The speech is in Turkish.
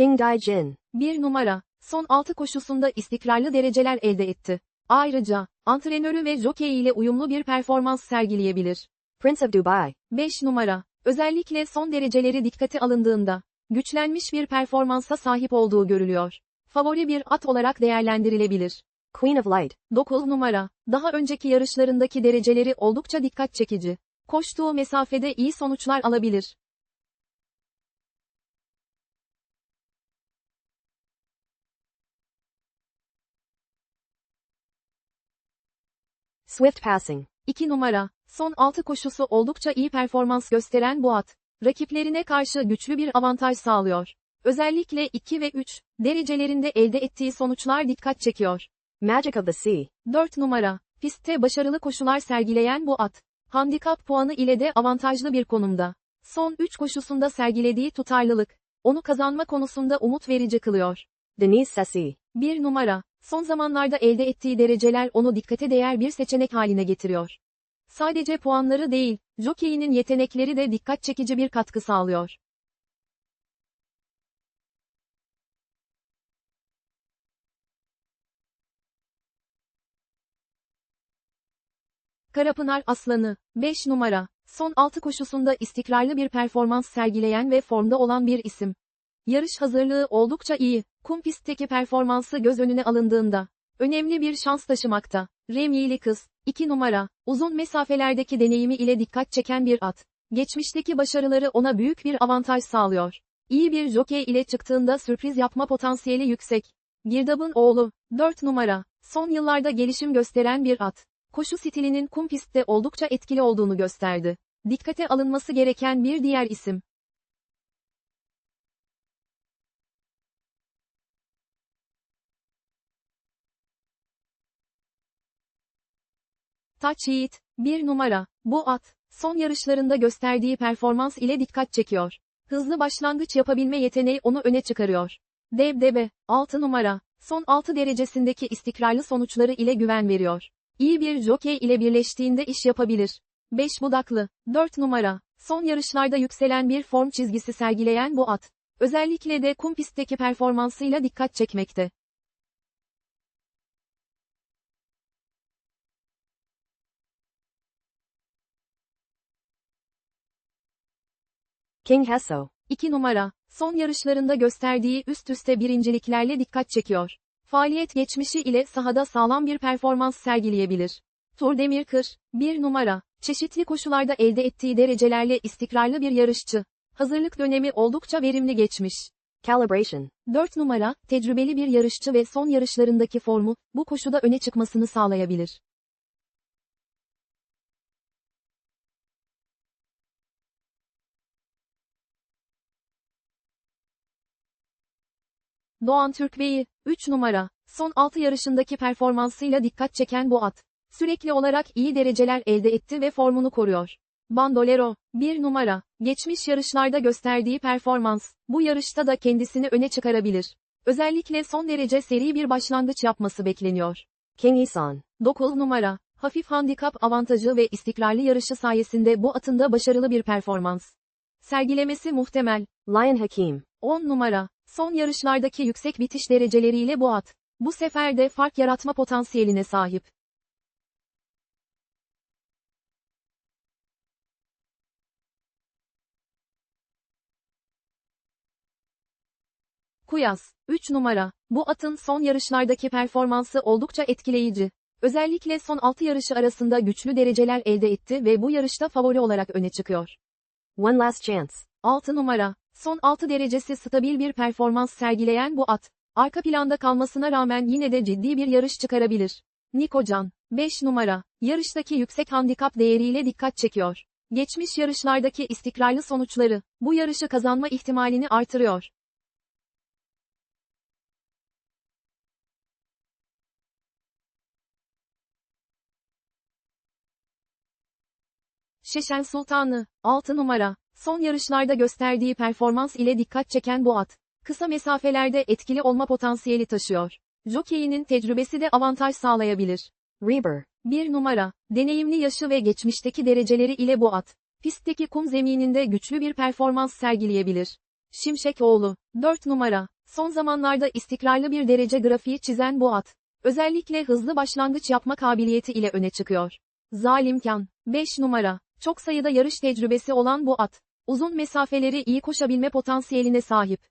King Daijin. 1 numara, son 6 koşusunda istikrarlı dereceler elde etti. Ayrıca, antrenörü ve jockey ile uyumlu bir performans sergileyebilir. Prince of Dubai. 5 numara, özellikle son dereceleri dikkate alındığında, güçlenmiş bir performansa sahip olduğu görülüyor. Favori bir at olarak değerlendirilebilir. Queen of Light. 9 numara, daha önceki yarışlarındaki dereceleri oldukça dikkat çekici. Koştuğu mesafede iyi sonuçlar alabilir. Swift Passing. 2 numara, son 6 koşusu oldukça iyi performans gösteren bu at, rakiplerine karşı güçlü bir avantaj sağlıyor. Özellikle 2 ve 3 derecelerinde elde ettiği sonuçlar dikkat çekiyor. Magic of the Sea. 4 numara, pistte başarılı koşular sergileyen bu at, handikap puanı ile de avantajlı bir konumda. Son 3 koşusunda sergilediği tutarlılık, onu kazanma konusunda umut verici kılıyor. Denise Sessi. 1 numara, son zamanlarda elde ettiği dereceler onu dikkate değer bir seçenek haline getiriyor. Sadece puanları değil, jockeyinin yetenekleri de dikkat çekici bir katkı sağlıyor. Karapınar Aslanı, 5 numara, son 6 koşusunda istikrarlı bir performans sergileyen ve formda olan bir isim. Yarış hazırlığı oldukça iyi, kum pistteki performansı göz önüne alındığında, önemli bir şans taşımakta. Remy'li kız, 2 numara, uzun mesafelerdeki deneyimi ile dikkat çeken bir at. Geçmişteki başarıları ona büyük bir avantaj sağlıyor. İyi bir jockey ile çıktığında sürpriz yapma potansiyeli yüksek. Girdab'ın oğlu, 4 numara, son yıllarda gelişim gösteren bir at. Koşu stilinin kum pistte oldukça etkili olduğunu gösterdi. Dikkate alınması gereken bir diğer isim. Taç Yiğit, 1 numara, bu at, son yarışlarında gösterdiği performans ile dikkat çekiyor. Hızlı başlangıç yapabilme yeteneği onu öne çıkarıyor. Debdebe, 6 numara, son 6 derecesindeki istikrarlı sonuçları ile güven veriyor. İyi bir jockey ile birleştiğinde iş yapabilir. 5 budaklı, 4 numara, son yarışlarda yükselen bir form çizgisi sergileyen bu at. Özellikle de kum pistteki performansıyla dikkat çekmekte. King Hesso. 2 numara, son yarışlarında gösterdiği üst üste birinciliklerle dikkat çekiyor. Faaliyet geçmişi ile sahada sağlam bir performans sergileyebilir. Tur Demirkır, 1 numara, çeşitli koşularda elde ettiği derecelerle istikrarlı bir yarışçı. Hazırlık dönemi oldukça verimli geçmiş. Calibration. 4 numara, tecrübeli bir yarışçı ve son yarışlarındaki formu, bu koşuda öne çıkmasını sağlayabilir. Doğan Türkbey'i, 3 numara, son 6 yarışındaki performansıyla dikkat çeken bu at. Sürekli olarak iyi dereceler elde etti ve formunu koruyor. Bandolero, 1 numara, geçmiş yarışlarda gösterdiği performans, bu yarışta da kendisini öne çıkarabilir. Özellikle son derece seri bir başlangıç yapması bekleniyor. King Isan. 9 numara, hafif handikap avantajı ve istikrarlı yarışı sayesinde bu atında başarılı bir performans. Sergilemesi muhtemel. Lion Hakim. 10 numara, son yarışlardaki yüksek bitiş dereceleriyle bu at, bu sefer de fark yaratma potansiyeline sahip. Kuyas, 3 numara, bu atın son yarışlardaki performansı oldukça etkileyici. Özellikle son 6 yarışı arasında güçlü dereceler elde etti ve bu yarışta favori olarak öne çıkıyor. One Last Chance. 6 numara, son 6 derecesi stabil bir performans sergileyen bu at, arka planda kalmasına rağmen yine de ciddi bir yarış çıkarabilir. Nikocan, 5 numara, yarıştaki yüksek handikap değeriyle dikkat çekiyor. Geçmiş yarışlardaki istikrarlı sonuçları, bu yarışı kazanma ihtimalini artırıyor. Şeşen Sultanı, 6 numara, son yarışlarda gösterdiği performans ile dikkat çeken bu at, kısa mesafelerde etkili olma potansiyeli taşıyor. Jockey'inin tecrübesi de avantaj sağlayabilir. Reber. 1 numara, deneyimli yaşı ve geçmişteki dereceleri ile bu at, pistteki kum zemininde güçlü bir performans sergileyebilir. Şimşekoğlu, 4 numara. Son zamanlarda istikrarlı bir derece grafiği çizen bu at. Özellikle hızlı başlangıç yapma kabiliyeti ile öne çıkıyor. Zalimkan, 5 numara. Çok sayıda yarış tecrübesi olan bu at. Uzun mesafeleri iyi koşabilme potansiyeline sahip.